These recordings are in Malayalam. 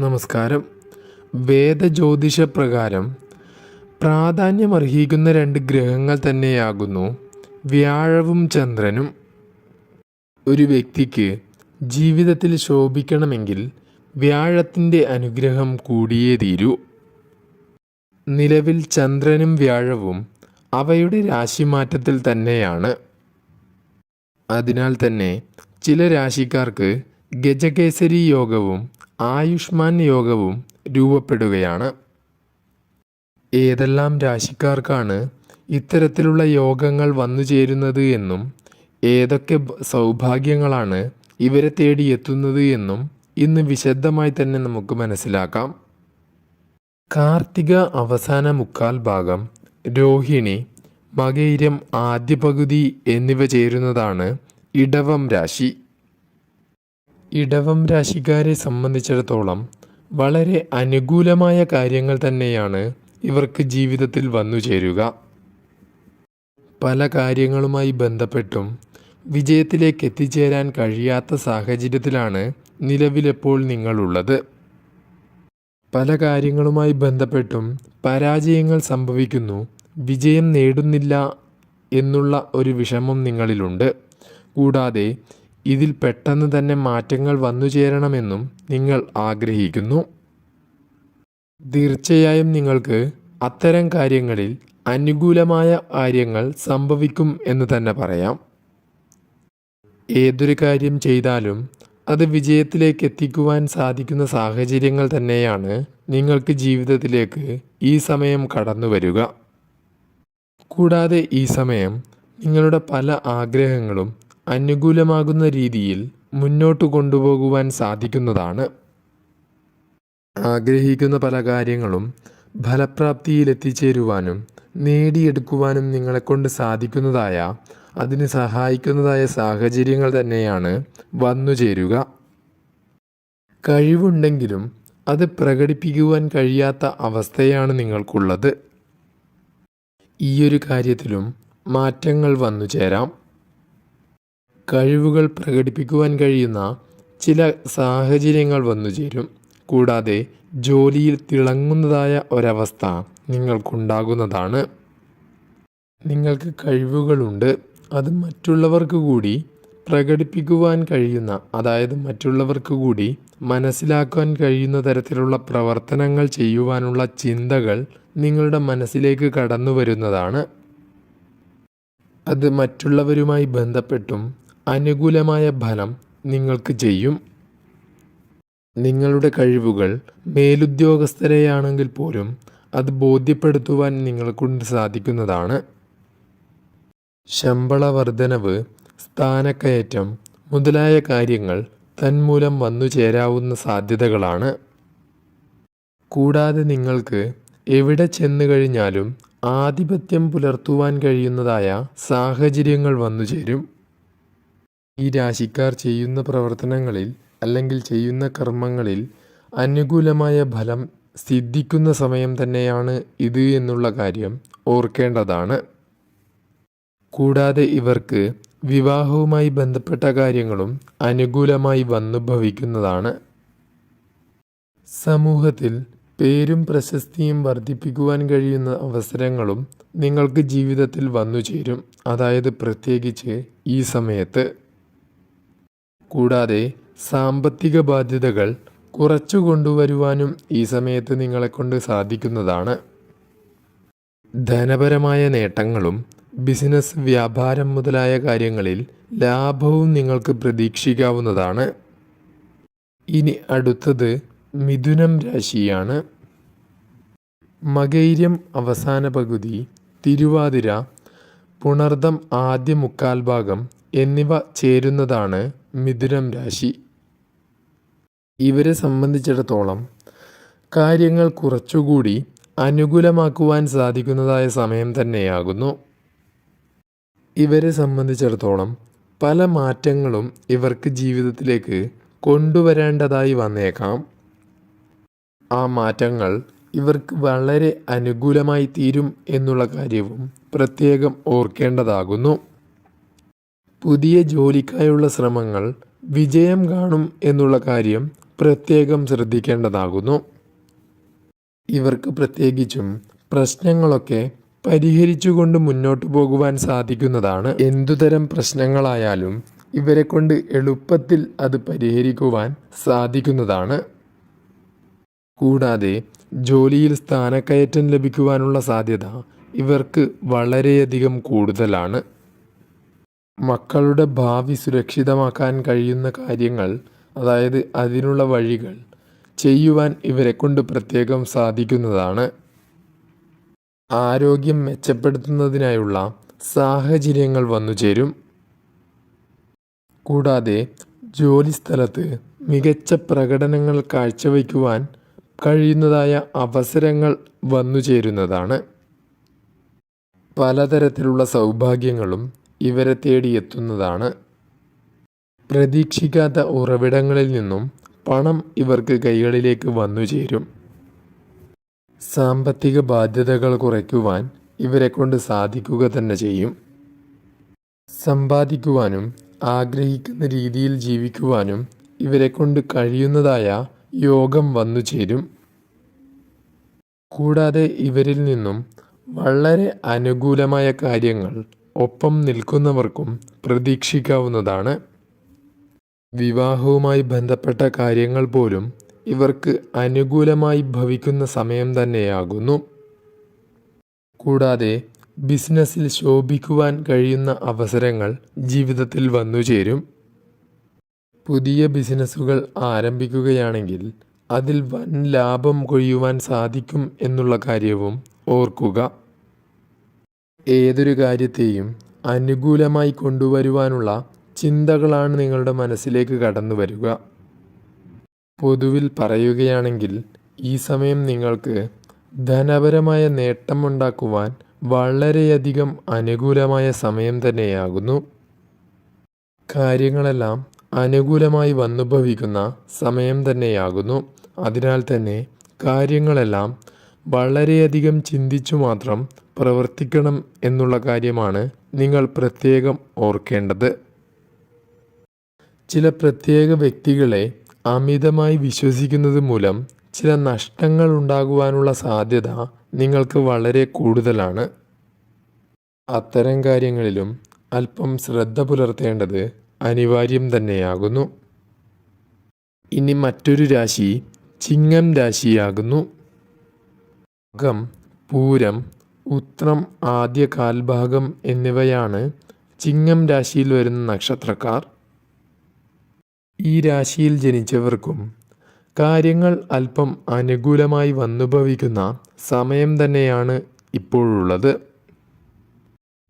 നമസ്കാരം. വേദജ്യോതിഷ പ്രകാരം പ്രാധാന്യമർഹിക്കുന്ന രണ്ട് ഗ്രഹങ്ങൾ തന്നെയാകുന്നു. വ്യാഴവും ചന്ദ്രനും. ഒരു വ്യക്തിക്ക് ജീവിതത്തിൽ ശോഭിക്കണമെങ്കിൽ വ്യാഴത്തിന്റെ അനുഗ്രഹം കൂടിയേ തീരൂ. നിലവിൽ ചന്ദ്രനും വ്യാഴവും അവയുടെ രാശിമാറ്റത്തിൽ തന്നെയാണ്. അതിനാൽ തന്നെ ചില രാശിക്കാർക്ക് ഗജകേസരി യോഗവും ആയുഷ്മാൻ യോഗവും രൂപപ്പെടുകയാണ്. ഏതെല്ലാം രാശിക്കാർക്കാണ് ഇത്തരത്തിലുള്ള യോഗങ്ങൾ വന്നു ചേരുന്നത് എന്നും ഏതൊക്കെ സൗഭാഗ്യങ്ങളാണ് ഇവരെ തേടി എത്തുന്നത് എന്നും ഇന്ന് വിശദമായി തന്നെ നമുക്ക് മനസ്സിലാക്കാം. കാർത്തിക അവസാന മുക്കാൽ ഭാഗം രോഹിണി മകയിരം ആദ്യ പകുതി എന്നിവ ചേരുന്നതാണ് ഇടവം രാശി. ഇടവം രാശിക്കാരെ സംബന്ധിച്ചിടത്തോളം വളരെ അനുകൂലമായ കാര്യങ്ങൾ തന്നെയാണ് ഇവർക്ക് ജീവിതത്തിൽ വന്നു ചേരുക. പല കാര്യങ്ങളുമായി ബന്ധപ്പെട്ടും വിജയത്തിലേക്ക് എത്തിച്ചേരാൻ കഴിയാത്ത സാഹചര്യത്തിലാണ് നിലവിലെപ്പോൾ നിങ്ങളുള്ളത്. പല കാര്യങ്ങളുമായി ബന്ധപ്പെട്ടും പരാജയങ്ങൾ സംഭവിക്കുന്നു വിജയം നേടുന്നില്ല എന്നുള്ള ഒരു വിഷമം നിങ്ങളിലുണ്ട്. കൂടാതെ ഇതിൽ പെട്ടെന്ന് തന്നെ മാറ്റങ്ങൾ വന്നു ചേരണമെന്നും നിങ്ങൾ ആഗ്രഹിക്കുന്നു. തീർച്ചയായും നിങ്ങൾക്ക് അത്തരം കാര്യങ്ങളിൽ അനുകൂലമായ കാര്യങ്ങൾ സംഭവിക്കും എന്ന് തന്നെ പറയാം. ഏതൊരു കാര്യം ചെയ്താലും അത് വിജയത്തിലേക്ക് എത്തിക്കുവാൻ സാധിക്കുന്ന സാഹചര്യങ്ങൾ തന്നെയാണ് നിങ്ങൾക്ക് ജീവിതത്തിലേക്ക് ഈ സമയം കടന്നു വരിക. കൂടാതെ ഈ സമയം നിങ്ങളുടെ പല ആഗ്രഹങ്ങളും അനുകൂലമാകുന്ന രീതിയിൽ മുന്നോട്ട് കൊണ്ടുപോകുവാൻ സാധിക്കുന്നതാണ്. ആഗ്രഹിക്കുന്ന പല കാര്യങ്ങളും ഫലപ്രാപ്തിയിൽ എത്തിച്ചേരുവാനും നേടിയെടുക്കുവാനും നിങ്ങളെക്കൊണ്ട് സാധിക്കുന്നതായ അതിന് സഹായിക്കുന്നതായ സാഹചര്യങ്ങൾ തന്നെയാണ് വന്നു ചേരുക കഴിവുണ്ടെങ്കിലും അത് പ്രകടിപ്പിക്കുവാൻ കഴിയാത്ത അവസ്ഥയാണ് നിങ്ങൾക്കുള്ളത്. ഈയൊരു കാര്യത്തിലും മാറ്റങ്ങൾ വന്നു ചേരാം കഴിവുകൾ പ്രകടിപ്പിക്കുവാൻ കഴിയുന്ന ചില സാഹചര്യങ്ങൾ വന്നു ചേരും. കൂടാതെ ജോലിയിൽ തിളങ്ങുന്നതായ ഒരവസ്ഥ നിങ്ങൾക്കുണ്ടാകുന്നതാണ്. നിങ്ങൾക്ക് കഴിവുകളുണ്ട്. അത് മറ്റുള്ളവർക്ക് കൂടി പ്രകടിപ്പിക്കുവാൻ കഴിയുന്ന അതായത് മറ്റുള്ളവർക്ക് കൂടി മനസ്സിലാക്കാൻ കഴിയുന്ന തരത്തിലുള്ള പ്രവർത്തനങ്ങൾ ചെയ്യുവാനുള്ള ചിന്തകൾ നിങ്ങളുടെ മനസ്സിലേക്ക് കടന്നു വരുന്നതാണ് അത് മറ്റുള്ളവരുമായി ബന്ധപ്പെട്ടും അനുകൂലമായ ഫലം നിങ്ങൾക്ക് ചെയ്യും. നിങ്ങളുടെ കഴിവുകൾ മേലുദ്യോഗസ്ഥരെയാണെങ്കിൽ പോലും അത് ബോധ്യപ്പെടുത്തുവാൻ നിങ്ങളെക്കൊണ്ട് സാധിക്കുന്നതാണ്. ശമ്പള വർധനവ് സ്ഥാനക്കയറ്റം മുതലായ കാര്യങ്ങൾ തന്മൂലം വന്നു ചേരാവുന്ന സാധ്യതകളാണ്. കൂടാതെ നിങ്ങൾക്ക് എവിടെ ചെന്നു കഴിഞ്ഞാലും ആധിപത്യം പുലർത്തുവാൻ കഴിയുന്നതായ സാഹചര്യങ്ങൾ വന്നു ചേരും. ഈ രാശിക്കാർ ചെയ്യുന്ന പ്രവർത്തനങ്ങളിൽ അല്ലെങ്കിൽ ചെയ്യുന്ന കർമ്മങ്ങളിൽ അനുകൂലമായ ഫലം സിദ്ധിക്കുന്ന സമയം തന്നെയാണ് ഇത് എന്നുള്ള കാര്യം ഓർക്കേണ്ടതാണ്. കൂടാതെ ഇവർക്ക് വിവാഹവുമായി ബന്ധപ്പെട്ട കാര്യങ്ങളും അനുകൂലമായി വന്നു ഭവിക്കുന്നതാണ്. സമൂഹത്തിൽ പേരും പ്രശസ്തിയും വർദ്ധിപ്പിക്കുവാൻ കഴിയുന്ന അവസരങ്ങളും നിങ്ങൾക്ക് ജീവിതത്തിൽ വന്നു ചേരും അതായത് പ്രത്യേകിച്ച് ഈ സമയത്ത്. കൂടാതെ സാമ്പത്തിക ബാധ്യതകൾ കുറച്ചു കൊണ്ടുവരുവാനും ഈ സമയത്ത് നിങ്ങളെക്കൊണ്ട് സാധിക്കുന്നതാണ്. ധനപരമായ നേട്ടങ്ങളും ബിസിനസ് വ്യാപാരം മുതലായ കാര്യങ്ങളിൽ ലാഭവും നിങ്ങൾക്ക് പ്രതീക്ഷിക്കാവുന്നതാണ്. ഇനി അടുത്തത് മിഥുനം രാശിയാണ്. മകൈര്യം അവസാന പകുതി തിരുവാതിര പുണർദം ആദ്യ മുക്കാൽ ഭാഗം എന്നിവ ചേരുന്നതാണ് മിഥുനം രാശി. ഇവരെ സംബന്ധിച്ചിടത്തോളം കാര്യങ്ങൾ കുറച്ചുകൂടി അനുകൂലമാക്കുവാൻ സാധിക്കുന്നതായ സമയം തന്നെയാകുന്നു. ഇവരെ സംബന്ധിച്ചിടത്തോളം പല മാറ്റങ്ങളും ഇവർക്ക് ജീവിതത്തിലേക്ക് കൊണ്ടുവരേണ്ടതായി വന്നേക്കാം. ആ മാറ്റങ്ങൾ ഇവർക്ക് വളരെ അനുകൂലമായി തീരും എന്നുള്ള കാര്യവും പ്രത്യേകം ഓർക്കേണ്ടതാകുന്നു. പുതിയ ജോലിക്കായുള്ള ശ്രമങ്ങൾ വിജയം കാണും എന്നുള്ള കാര്യം പ്രത്യേകം ശ്രദ്ധിക്കേണ്ടതാകുന്നു. ഇവർക്ക് പ്രത്യേകിച്ചും പ്രശ്നങ്ങളൊക്കെ പരിഹരിച്ചുകൊണ്ട് മുന്നോട്ടു പോകുവാൻ സാധിക്കുന്നതാണ്. എന്തുതരം പ്രശ്നങ്ങളായാലും ഇവരെ കൊണ്ട് എളുപ്പത്തിൽ അത് പരിഹരിക്കുവാൻ സാധിക്കുന്നതാണ്. കൂടാതെ ജോലിയിൽ സ്ഥാനക്കയറ്റം ലഭിക്കുവാനുള്ള സാധ്യത ഇവർക്ക് വളരെയധികം കൂടുതലാണ്. മക്കളുടെ ഭാവി സുരക്ഷിതമാക്കാൻ കഴിയുന്ന കാര്യങ്ങൾ അതായത് അതിനുള്ള വഴികൾ ചെയ്യുവാൻ ഇവരെ കൊണ്ട് പ്രത്യേകം സാധിക്കുന്നതാണ്. ആരോഗ്യം മെച്ചപ്പെടുത്തുന്നതിനായുള്ള സാഹചര്യങ്ങൾ വന്നു ചേരും. കൂടാതെ ജോലിസ്ഥലത്ത് മികച്ച പ്രകടനങ്ങൾ കാഴ്ചവയ്ക്കുവാൻ കഴിയുന്നതായ അവസരങ്ങൾ വന്നു ചേരുന്നതാണ്. പലതരത്തിലുള്ള സൗഭാഗ്യങ്ങളും ഇവരെ തേടിയെത്തുന്നതാണ്. പ്രതീക്ഷിക്കാത്ത ഉറവിടങ്ങളിൽ നിന്നും പണം ഇവർക്ക് കൈകളിലേക്ക് വന്നു ചേരും. സാമ്പത്തിക ബാധ്യതകൾ കുറയ്ക്കുവാൻ ഇവരെ കൊണ്ട് സാധിക്കുക തന്നെ ചെയ്യും. സമ്പാദിക്കുവാനും ആഗ്രഹിക്കുന്ന രീതിയിൽ ജീവിക്കുവാനും ഇവരെ കൊണ്ട് കഴിയുന്നതായ യോഗം വന്നു ചേരും. കൂടാതെ ഇവരിൽ നിന്നും വളരെ അനുകൂലമായ കാര്യങ്ങൾ ഒപ്പം നിൽക്കുന്നവർക്കും പ്രതീക്ഷിക്കാവുന്നതാണ്. വിവാഹവുമായി ബന്ധപ്പെട്ട കാര്യങ്ങൾ പോലും ഇവർക്ക് അനുകൂലമായി ഭവിക്കുന്ന സമയം തന്നെയാകുന്നു. കൂടാതെ ബിസിനസ്സിൽ ശോഭിക്കുവാൻ കഴിയുന്ന അവസരങ്ങൾ ജീവിതത്തിൽ വന്നു ചേരും. പുതിയ ബിസിനസ്സുകൾ ആരംഭിക്കുകയാണെങ്കിൽ അതിൽ വൻ ലാഭം കൊയ്യുവാൻ സാധിക്കും എന്നുള്ള കാര്യവും ഓർക്കുക. ഏതൊരു കാര്യത്തെയും അനുകൂലമായി കൊണ്ടുവരുവാനുള്ള ചിന്തകളാണ് നിങ്ങളുടെ മനസ്സിലേക്ക് കടന്നു വരിക. പൊതുവിൽ പറയുകയാണെങ്കിൽ ഈ സമയം നിങ്ങൾക്ക് ധനപരമായ നേട്ടമുണ്ടാക്കുവാൻ വളരെയധികം അനുകൂലമായ സമയം തന്നെയാകുന്നു. കാര്യങ്ങളെല്ലാം അനുകൂലമായി വന്നുഭവിക്കുന്ന സമയം തന്നെയാകുന്നു. അതിനാൽ തന്നെ കാര്യങ്ങളെല്ലാം വളരെയധികം ചിന്തിച്ചു മാത്രം പ്രവർത്തിക്കണം എന്നുള്ള കാര്യമാണ് നിങ്ങൾ പ്രത്യേകം ഓർക്കേണ്ടത്. ചില പ്രത്യേക വ്യക്തികളെ അമിതമായി വിശ്വസിക്കുന്നത് മൂലം ചില നഷ്ടങ്ങൾ ഉണ്ടാകുവാനുള്ള സാധ്യത നിങ്ങൾക്ക് വളരെ കൂടുതലാണ്. അത്തരം കാര്യങ്ങളിലും അല്പം ശ്രദ്ധ പുലർത്തേണ്ടത് അനിവാര്യം തന്നെയാകുന്നു. ഇനി മറ്റൊരു രാശി ചിങ്ങം രാശിയാകുന്നു. അകം പൂരം ഉത്രം ആദ്യ കാൽഭാഗം എന്നിവയാണ് ചിങ്ങം രാശിയിൽ വരുന്ന നക്ഷത്രക്കാർ. ഈ രാശിയിൽ ജനിച്ചവർക്കും കാര്യങ്ങൾ അല്പം അനുകൂലമായി വന്നുഭവിക്കുന്ന സമയം തന്നെയാണ് ഇപ്പോഴുള്ളത്.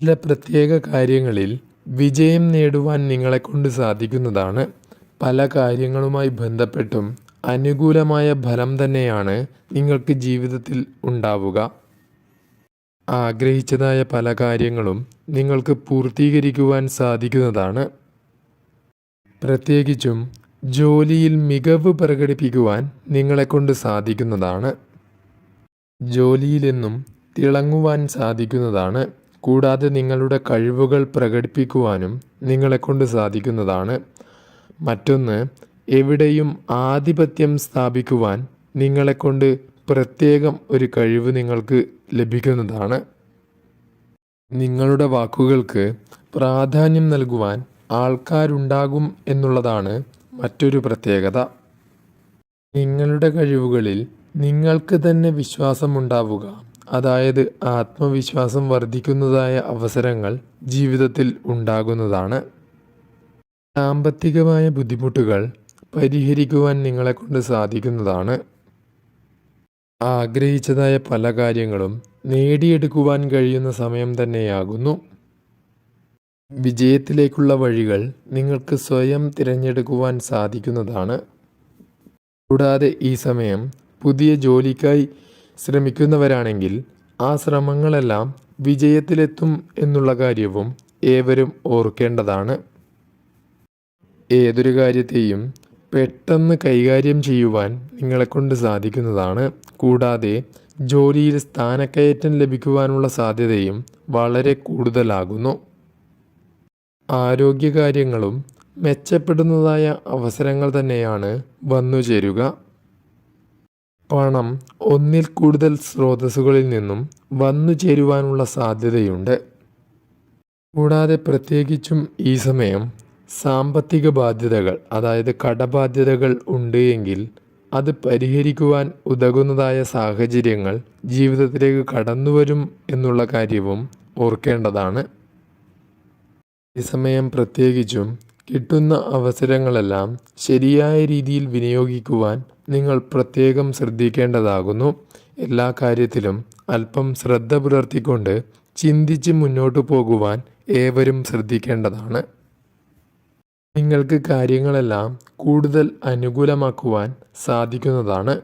ചില പ്രത്യേക കാര്യങ്ങളിൽ വിജയം നേടുവാൻ നിങ്ങളെക്കൊണ്ട് സാധിക്കുന്നതാണ്. പല കാര്യങ്ങളുമായി ബന്ധപ്പെട്ടും അനുകൂലമായ ഫലം തന്നെയാണ് നിങ്ങൾക്ക് ജീവിതത്തിൽ ഉണ്ടാവുക. ആഗ്രഹിച്ചതായ പല കാര്യങ്ങളും നിങ്ങൾക്ക് പൂർത്തീകരിക്കുവാൻ സാധിക്കുന്നതാണ്. പ്രത്യേകിച്ചും ജോലിയിൽ മികവ് പ്രകടിപ്പിക്കുവാൻ നിങ്ങളെക്കൊണ്ട് സാധിക്കുന്നതാണ്. ജോലിയിലെന്നും തിളങ്ങുവാൻ സാധിക്കുന്നതാണ്. കൂടാതെ നിങ്ങളുടെ കഴിവുകൾ പ്രകടിപ്പിക്കുവാനും നിങ്ങളെക്കൊണ്ട് സാധിക്കുന്നതാണ്. മറ്റൊന്ന് എവിടെയും ആധിപത്യം സ്ഥാപിക്കുവാൻ നിങ്ങളെക്കൊണ്ട് പ്രത്യേകം ഒരു കഴിവ് നിങ്ങൾക്ക് ലഭിക്കുന്നതാണ്. നിങ്ങളുടെ വാക്കുകൾക്ക് പ്രാധാന്യം നൽകുവാൻ ആൾക്കാരുണ്ടാകും എന്നുള്ളതാണ് മറ്റൊരു പ്രത്യേകത. നിങ്ങളുടെ കഴിവുകളിൽ നിങ്ങൾക്ക് തന്നെ വിശ്വാസമുണ്ടാവുക. അതായത് ആത്മവിശ്വാസം വർദ്ധിക്കുന്നതായ അവസരങ്ങൾ ജീവിതത്തിൽ ഉണ്ടാകുന്നതാണ്. സാമ്പത്തികമായ ബുദ്ധിമുട്ടുകൾ പരിഹരിക്കുവാൻ നിങ്ങളെക്കൊണ്ട് സാധിക്കുന്നതാണ്. ആഗ്രഹിച്ചതായ പല കാര്യങ്ങളും നേടിയെടുക്കുവാൻ കഴിയുന്ന സമയം തന്നെയാകുന്നു. വിജയത്തിലേക്കുള്ള വഴികൾ നിങ്ങൾക്ക് സ്വയം തിരഞ്ഞെടുക്കുവാൻ സാധിക്കുന്നതാണ്. കൂടാതെ ഈ സമയം പുതിയ ജോലിക്കായി ശ്രമിക്കുന്നവരാണെങ്കിൽ ആ ശ്രമങ്ങളെല്ലാം വിജയത്തിലെത്തും എന്നുള്ള കാര്യവും ഏവരും ഓർക്കേണ്ടതാണ്. ഏതൊരു കാര്യത്തെയും പെട്ടെന്ന് കൈകാര്യം ചെയ്യുവാൻ നിങ്ങളെക്കൊണ്ട് സാധിക്കുന്നതാണ്. കൂടാതെ ജോലിയിൽ സ്ഥാനക്കയറ്റം ലഭിക്കുവാനുള്ള സാധ്യതയും വളരെ കൂടുതലാകുന്നു. ആരോഗ്യകാര്യങ്ങളും മെച്ചപ്പെടുന്നതായ അവസരങ്ങൾ തന്നെയാണ് വന്നു ചേരുക. പണം ഒന്നിൽ കൂടുതൽ സ്രോതസ്സുകളിൽ നിന്നും വന്നു ചേരുവാനുള്ള സാധ്യതയുണ്ട്. കൂടാതെ പ്രത്യേകിച്ചും ഈ സമയം സാമ്പത്തിക ബാധ്യതകൾ അതായത് കടബാധ്യതകൾ ഉണ്ട് എങ്കിൽ അത് പരിഹരിക്കുവാൻ ഉതകുന്നതായ സാഹചര്യങ്ങൾ ജീവിതത്തിലേക്ക് കടന്നുവരും എന്നുള്ള കാര്യവും ഓർക്കേണ്ടതാണ്. ഈ സമയം പ്രത്യേകിച്ചും കിട്ടുന്ന അവസരങ്ങളെല്ലാം ശരിയായ രീതിയിൽ വിനിയോഗിക്കുവാൻ നിങ്ങൾ പ്രത്യേകം ശ്രദ്ധിക്കേണ്ടതാകുന്നു. എല്ലാ കാര്യത്തിലും അല്പം ശ്രദ്ധ പുലർത്തിക്കൊണ്ട് ചിന്തിച്ച് മുന്നോട്ടു പോകുവാൻ ഏവരും ശ്രദ്ധിക്കേണ്ടതാണ്. നിങ്ങൾക്ക് കാര്യങ്ങളെല്ലാം കൂടുതൽ അനുകൂലമാക്കുവാൻ സാധിക്കുന്നതാണ്.